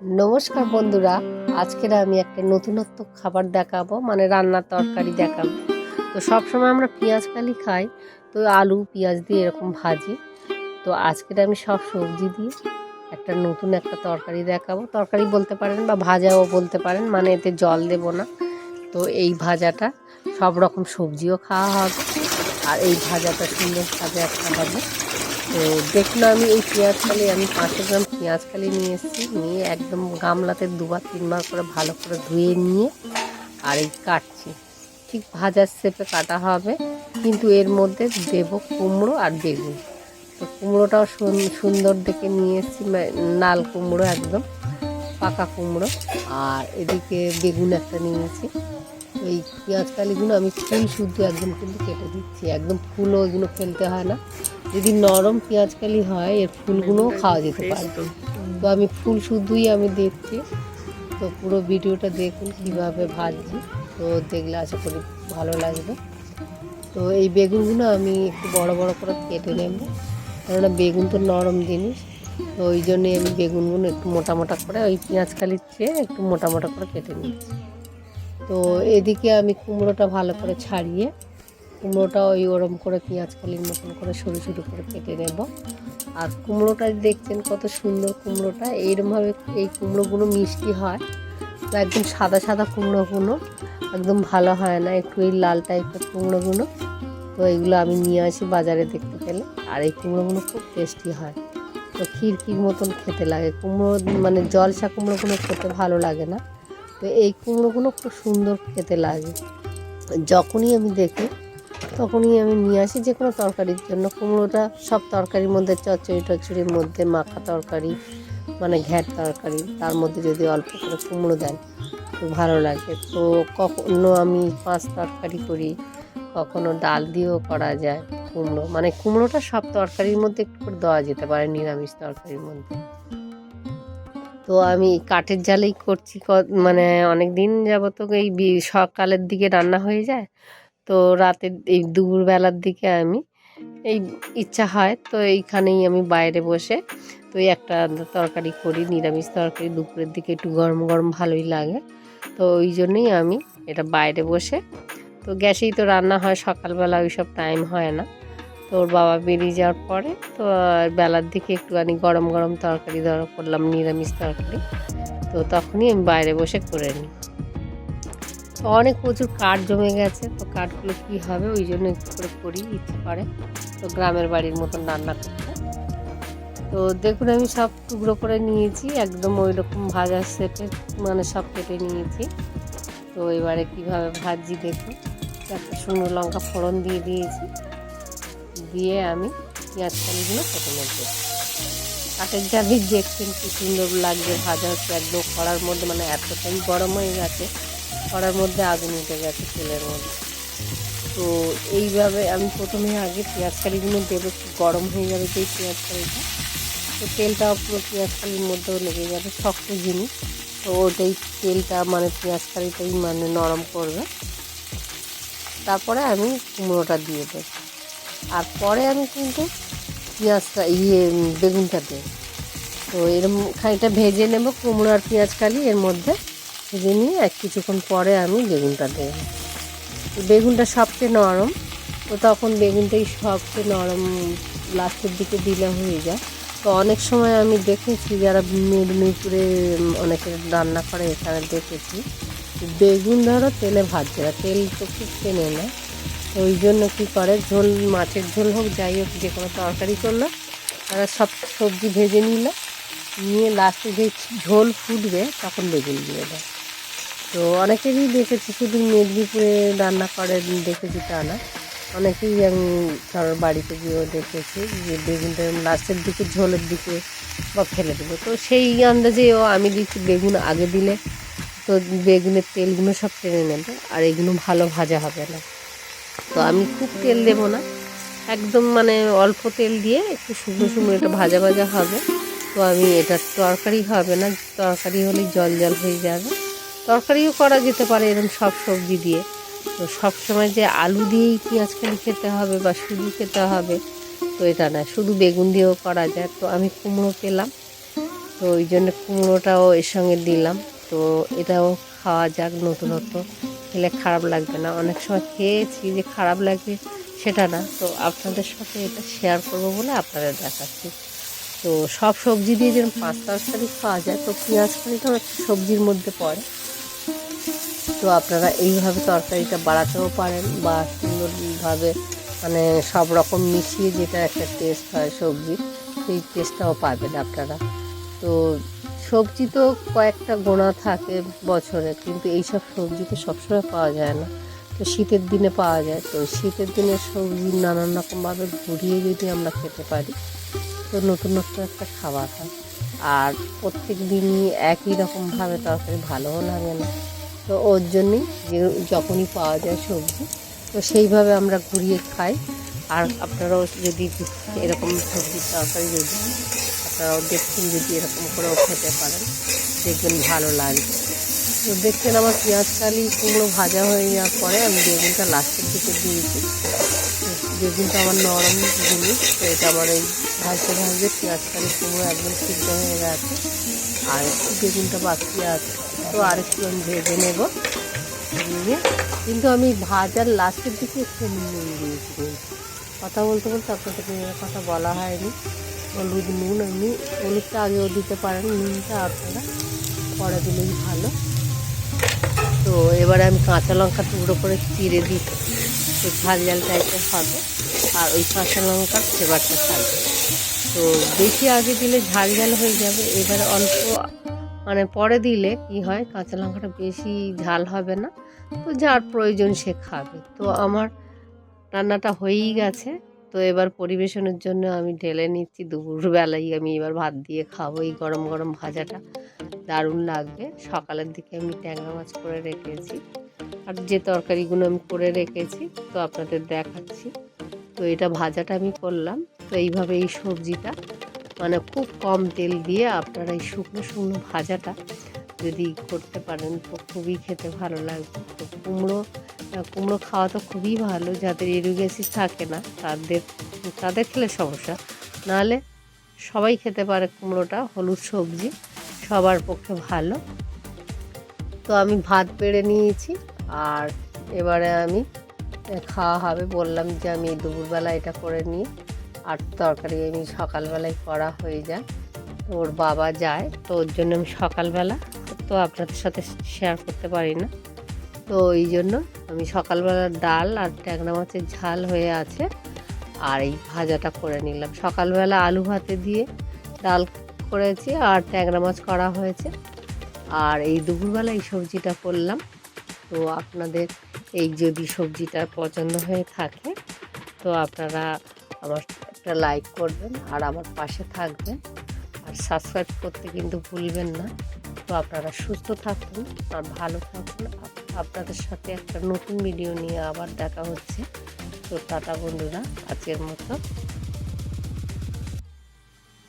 নমস্কার বন্ধুরা, আজকের আমি একটা নতুনত্ব খাবার দেখাবো মানে রান্নার তরকারি দেখাবো। তো সবসময় আমরা পেঁয়াজ কালি খাই, তো আলু, পেঁয়াজ দিয়ে এরকম ভাজি। তো আজকের আমি সব সবজি দিয়ে একটা নতুন একটা তরকারি দেখাবো। তরকারি বলতে পারেন বা ভাজাও বলতে পারেন মানে এতে জল দেব না। তো এই ভাজাটা সব রকম সবজিও খাওয়া হবে। আর এই ভাজাটা সুন্দর ভাজা একটা হবে তো দেখুন, আমি এই পেঁয়াজ কালি আমি পাঁচশো গ্রাম পেঁয়াজ কালি নিয়ে এসেছি। নিয়ে একদম গামলাতে দুবার, তিনবার করে ভালো করে ধুয়ে নিয়ে আর এই কাটছি। ঠিক ভাজার শেপে কাটা হবে, কিন্তু এর মধ্যে দেব কুমড়ো আর বেগুন। তো কুমড়োটাও সুন- সুন্দর দেখে নিয়ে এসেছি লাল কুমড়ো একদম, পাকা কুমড়ো। আর এদিকে বেগুন একটা নিয়েছি এই পেঁয়াজ কালিগুলো আমি ফুল শুদ্ধ একদম কিন্তু কেটে দিচ্ছি, একদম ফুলও এগুলো ফেলতে হয় না। যদি নরম পেঁয়াজ কালি হয় এর ফুলগুলোও খাওয়া যেতে পারে। তো আমি ফুল শুধুই আমি দেখছি। তো পুরো ভিডিওটা দেখুন কীভাবে ভাজছি। তো দেখলে আশা করি ভালো লাগবে। তো এই বেগুনগুলো আমি একটু বড় বড় করে কেটে নেব। কেননা বেগুন তো নরম জিনিস। তো ওই জন্যে আমি বেগুনগুলো একটু মোটা মোটা করে ওই পেঁয়াজ কালির চেয়ে একটু মোটা মোটা করে কেটে নিচ্ছি। তো এদিকে আমি কুমড়োটা ভালো করে ছাড়িয়ে কুমড়োটা ওই ওরম করে, পেঁয়াজ কালির মতন করে সরু সরু করে কেটে নেব। আর কুমড়োটা দেখছেন কত সুন্দর কুমড়োটা এইরকমভাবে এই কুমড়োগুলো মিষ্টি হয় তো একদম সাদা সাদা কুমড়োগুলো, একদম ভালো হয় না, একটু এই লাল টাইপের কুমড়োগুলো। তো এইগুলো আমি নিয়ে আসি বাজারে দেখতে পেলে আর এই কুমড়োগুলো খুব টেস্টি হয়। তো খিরকির মতন খেতে লাগে, কুমড়ো মানে জলসা কুমড়োগুলো খেতে ভালো লাগে না। তো এই কুমড়োগুলো খুব সুন্দর খেতে লাগে। যখনই আমি দেখি তখনই আমি নিয়ে আসি যে কোনো তরকারির জন্য। কুমড়োটা সব তরকারির মধ্যে, চচ্চড়ি টচ্চড়ির মধ্যে, মাখা তরকারি মানে ঘ্যাট তরকারি, তার মধ্যে যদি অল্প করে কুমড়ো দেন, তো ভালো লাগে। তো কখনো আমি পাঁচ তরকারি করি, কখনো ডাল দিয়েও করা যায় কুমড়ো। মানে কুমড়োটা সব তরকারির মধ্যে একটু করে দেওয়া যেতে পারে, নিরামিষ তরকারির মধ্যে। তো আমি কাঠের জালেই করছি মানে অনেক দিন যাবত এই সকালের দিকে রান্না হয়ে যায় তো রাতের এই দুপুরবেলার দিকে আমি, এই ইচ্ছা হয় তো এইখানেই আমি বাইরে বসে, তো একটা তরকারি করি, নিরামিষ তরকারি, দুপুরের দিকে একটু গরম গরম ভালোই লাগে। তো ওই জন্যই আমি এটা বাইরে বসে, তো গ্যাসেই তো রান্না হয়, সকালবেলা ওই সব টাইম হয় না। তো ওর বাবা বেরিয়ে যাওয়ার পরে তো বেলার দিকে একটুখানি গরম গরম তরকারি ধরো করলাম, নিরামিষ তরকারি। তো তখনই আমি বাইরে বসে করে নিই। অনেক প্রচুর কাঠ জমে গেছে, তো কাঠগুলো কী হবে ওই জন্য একটু করে করি ইচ্ছে করে তো গ্রামের বাড়ির মতন রান্না করতে। তো দেখুন আমি সব টুকরো করে নিয়েছি, একদম ওই রকম ভাজার সেটে মানে সব কেটে নিয়েছি। তো এবারে কীভাবে ভাজি দেখুন, একটা শুকনো লঙ্কা ফোড়ন দিয়ে দিয়েছি। দিয়ে আমি পেঁয়াজ কালিগুলো কেটে নেব। কাঠের জালি দেখছেন কি সুন্দর লাগছে, ভাজা হচ্ছে একদম কড়ার মধ্যে মানে এতটাই গরম হয়ে গেছে। কড়ার মধ্যে আগুন উঠে গেছে তেলের মধ্যে। তো এইভাবে আমি প্রথমে আগে পেঁয়াজ কালিগুলো দেবো গরম হয়ে যাবে যেই পেঁয়াজ কালিটা। তো তেলটাও পুরো পেঁয়াজ কালির মধ্যেও লেগে যাবে, শক্ত জিনিস তো ওটাই তেলটা মানে পেঁয়াজ কালিটাই মানে নরম করবে। তারপরে আমি কুমড়োটা দিয়ে দেবো। আর পরে আমি কিন্তু পেঁয়াজটা ইয়ে বেগুনটা দেব। তো এরম খানিকটা ভেজে নেব কুমড়ো আর পেঁয়াজ কালি এর মধ্যে। ভেজে নিয়ে এক কিছুক্ষণ পরে আমি বেগুনটা দেব। বেগুনটা সবচেয়ে নরম। তো তখন বেগুনটাই সবচেয়ে নরম লাস্টের দিকে দিলে হয়ে যায়। তো অনেক সময় আমি দেখেছি যারা মেদিনীপুরে অনেকে রান্না করে এখানে দেখেছি বেগুন ধরো তেলে ভাজছে না, তেল তো খুব টেনে না। ওই জন্য কী করে, ঝোল, মাছের ঝোল হোক, যাই হোক, যে কোনো তরকারি করল। তারা সব সবজি ভেজে নিল। নিয়ে লাস্টে যে ঝোল ফুটবে তখন বেগুন দিয়ে দেয়। তো অনেকেরই দেখেছি শুধু মেদিনীপুরে রান্না করে, দেখেছি তা না। অনেকেই আমি কারোর বাড়িতে গিয়েও দেখেছি যে বেগুনটা লাস্টের দিকে, ঝোলের দিকে বা ফেলে দেবো তো সেই আন্দাজেও আমি দিচ্ছি বেগুন আগে দিলে তো বেগুনের তেলগুলো সব টেনে নেবে আর এগুলো ভালো ভাজা হবে না। তো আমি খুব তেল দেবো না। একদম মানে অল্প তেল দিয়ে একটু শুকনো শুকনো এটা ভাজা ভাজা হবে। তো আমি এটা তরকারি হবে না, তরকারি হলেই জল জল হয়ে যাবে। তরকারিও করা যেতে পারে এরকম সব সবজি দিয়ে। তো সব সময় যে আলু দিয়েই পেঁয়াজ কালি খেতে হবে বা শুধু খেতে হবে, তো এটা না, শুধু বেগুন দিয়েও করা যায়। তো আমি কুমড়ো পেলাম, তো ওই জন্য কুমড়োটাও এর সঙ্গে দিলাম। তো এটাও খাওয়া যাক নতুনত্ব, খেলে খারাপ লাগবে না। অনেক সময় খেয়েছি যে খারাপ লাগবে সেটা না। তো আপনাদের সাথে এটা শেয়ার করব বলে আপনাদের দেখাচ্ছি। তো সব সবজি দিয়ে যেরকম পাঁচ তরকারি খাওয়া যায়, তো পেঁয়াজ একটা সবজির মধ্যে পড়ে। তো আপনারা এইভাবে তরকারিটা বাড়াতেও পারেন বা সুন্দরভাবে মানে সব রকম মিশিয়ে যেটা একটা টেস্ট হয় সবজি, সেই টেস্টটাও পাবেন আপনারা। তো সবজি তো কয়েকটা গোনা থাকে বছরে, কিন্তু এইসব সবজি তো সবসময় পাওয়া যায় না। তো শীতের দিনে পাওয়া যায়, তো শীতের দিনে সবজি নানান রকমভাবে ঘুরিয়ে যদি আমরা খেতে পারি, তো নতুনত্ব একটা খাবার হয়। আর প্রত্যেক দিনই একই রকমভাবে তরকারি ভালোও লাগে না। তো ওর জন্যই যে যখনই পাওয়া যায় সবজি, তো সেইভাবে আমরা ঘুরিয়ে খাই। আর আপনারাও যদি এরকম সবজির তরকারি যদি, আপনারাও দেখছেন যদি এরকম করেও খেতে পারেন, দেখবেন ভালো লাগবে তো দেখছেন আমার পেঁয়াজ কালি কুমড়ো ভাজা হয়ে যাওয়ার পরে আমি বেগুনটা লাস্টের দিকে দিয়েছি বেগুনটা আমার নরম জিনিস, তো এটা আমার এই ভাজতে ভাজতে পেঁয়াজ কালি কুমড়ো একদম সিদ্ধ হয়ে গেছে। আর বেগুনটা বাকি আছে। তো আরেকটু আমি ভেজে নেব। নিয়ে কিন্তু আমি ভাজার লাস্টের দিকে একটু নুন দিয়েছি। কথা বলতে বলতে আপনাদের নুনের কথা বলা হয়নি। হলুদ নুন, এমনি হলুদটা আগেও দিতে পারেন, নুনটা আপনারা পরে দিলেই ভালো। তো এবারে আমি কাঁচা লঙ্কা টুকরো করে চিড়ে দিচ্ছি। তো ঝাল ঝাল টাইপের হবে। আর ওই কাঁচা লঙ্কার ফ্লেভারটা থাকবে। তো বেশি আগে দিলে ঝাল ঝাল হয়ে যাবে। এবারে অল্প মানে পরে দিলে কি হয়, কাঁচা লঙ্কাটা বেশি ঝাল হবে না, তো যার প্রয়োজন সে খাবে। তো আমার রান্নাটা হয়েই গেছে, তো এবার পরিবেশনের জন্য আমি ঢেলে নিচ্ছি, দুপুরবেলায় আমি এবার ভাত দিয়ে খাব এই গরম গরম ভাজাটা। দারুণ লাগবে। সকালের দিকে আমি ট্যাংরা মাছ করে রেখেছি, আর যে তরকারিগুলো আমি করে রেখেছি, তো আপনাদের দেখাচ্ছি। তো এটা ভাজাটা আমি করলাম, তো এইভাবে এই সবজিটা মানে খুব কম তেল দিয়ে আপনারা এই শুকনো শুকনো ভাজাটা যদি করতে পারেন, তো খুবই খেতে ভালো লাগবে। তো কুমড়ো কুমড়ো খাওয়া তো খুবই ভালো, যাদের ইরিগেসিস থাকে না, তাদের তাদের খেলে সমস্যা। নাহলে সবাই খেতে পারে কুমড়োটা, হলুদ সবজি, সবার পক্ষে ভালো। তো আমি ভাত বেড়ে নিয়েছি, আর এবারে আমি খাওয়া হবে, বললাম যে আমি দুপুরবেলা এটা করে নিই। আর তরকারি আমি সকালবেলায় করা হয়ে যায়। তো ওর বাবা যায়, তো ওর জন্য আমি সকালবেলা, তো আপনাদের সাথে শেয়ার করতে পারি না। তো এই জন্য আমি সকালবেলা ডাল আর ট্যাংরা মাছের ঝাল হয়ে আছে আর এই ভাজাটা করে নিলাম। সকালবেলা আলু ভাতে দিয়ে ডাল করেছি আর ট্যাংরা মাছ করা হয়েছে। আর এই দুপুরবেলা এই সবজিটা করলাম। তো আপনাদের এই যদি সবজিটা পছন্দ হয়ে থাকে, তো আপনারা আমার একটা লাইক করবেন আর আমার পাশে থাকবেন। আর সাবস্ক্রাইব করতে কিন্তু ভুলবেন না। তো আপনারা সুস্থ থাকুন, আর ভালো থাকুন। আপনাদের সাথে একটা নতুন ভিডিও নিয়ে আবার দেখা হচ্ছে। তো টাটা বন্ধুরা, আজকের মতো